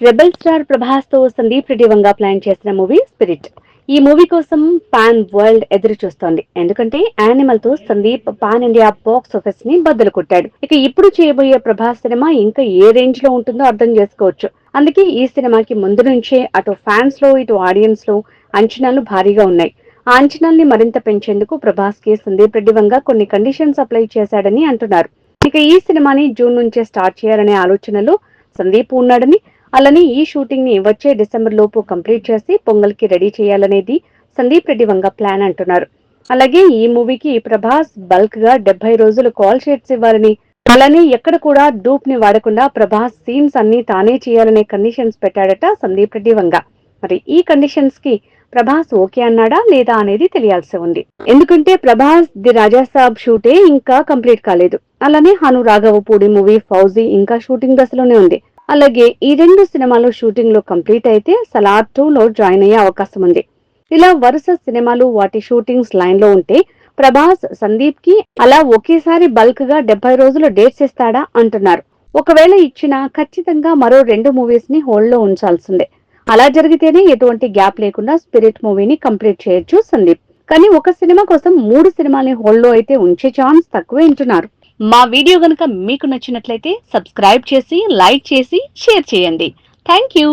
Rebel star ప్రభాస్తో Sandeep Reddy Vanga plan చేసిన movie spirit. ఈ మూవీ కోసం పాన్ వరల్డ్ ఎదురు చూస్తోంది. ఎందుకంటే యానిమల్తో సందీప్ పాన్ ఇండియా బాక్స్ ఆఫీస్ని బద్దలు కొట్టాడు. ఇక ఇప్పుడు చేయబోయే ప్రభాస్ సినిమా ఇంకా ఏ రేంజ్లో ఉంటుందో అర్థం చేసుకోవచ్చు. అందుకే ఈ సినిమాకి ముందు నుంచే అటు ఫ్యాన్స్లో ఇటు ఆడియన్స్లో అంచనాలు భారీగా ఉన్నాయి. ఆ అంచనాల్ని మరింత పెంచేందుకు ప్రభాస్కి సందీప్ రెడ్డి వంగ కొన్ని కండిషన్స్ అప్లై చేశాడని అంటున్నారు. ఇక ఈ సినిమాని జూన్ నుంచే స్టార్ట్ చేయాలనే ఆలోచనలో సందీప్ ఉన్నాడని అలానే ఈ షూటింగ్ని వచ్చే డిసెంబర్ లోపు కంప్లీట్ చేసి పొంగల్కి రెడీ చేయాలనేది సందీప్ రెడ్డి వంగ ప్లాన్ అంటున్నారు. అలాగే ఈ మూవీకి ప్రభాస్ బల్క్గా డెబ్బై రోజులు కాల్ షీట్స్ ఇవ్వాలని అలానే ఎక్కడ కూడా డూప్ని వాడకుండా ప్రభాస్ సీన్స్ అన్ని తానే చేయాలనే కండిషన్స్ పెట్టాడట సందీప్ రెడ్డి వంగ. మరి ఈ కండిషన్స్కి ప్రభాస్ ఓకే అన్నాడా లేదా అనేది తెలియాల్సి ఉంది. ఎందుకంటే ప్రభాస్ ది రాజాసాబ్ షూటే ఇంకా కంప్లీట్ కాలేదు. అలానే హను రాఘవపూడి మూవీ ఫౌజీ ఇంకా షూటింగ్ దశలోనే ఉంది. అలాగే ఈ రెండు సినిమాలు షూటింగ్లో కంప్లీట్ అయితే సలార్ టూ లో జాయిన్ అయ్యే అవకాశం ఉంది. ఇలా వరుస సినిమాలు వాటి షూటింగ్స్ లైన్లో ఉంటే ప్రభాస్ సందీప్కి అలా ఒకేసారి బల్క్గా డెబ్బై రోజులు డేట్స్ ఇస్తాడా అంటున్నారు. ఒకవేళ ఇచ్చినా ఖచ్చితంగా మరో రెండు మూవీస్ని హోల్డ్లో ఉంచాల్సిందే. అలా జరిగితేనే ఎటువంటి గ్యాప్ లేకుండా స్పిరిట్ మూవీని కంప్లీట్ చేయొచ్చు సందీప్. కానీ ఒక సినిమా కోసం మూడు సినిమాల్ని హోల్డ్లో అయితే ఉంచే ఛాన్స్ తక్కువే అంటున్నారు. మా వీడియో కనుక మీకు నచ్చినట్లయితే సబ్స్క్రైబ్ చేసి లైక్ చేసి షేర్ చేయండి. Thank you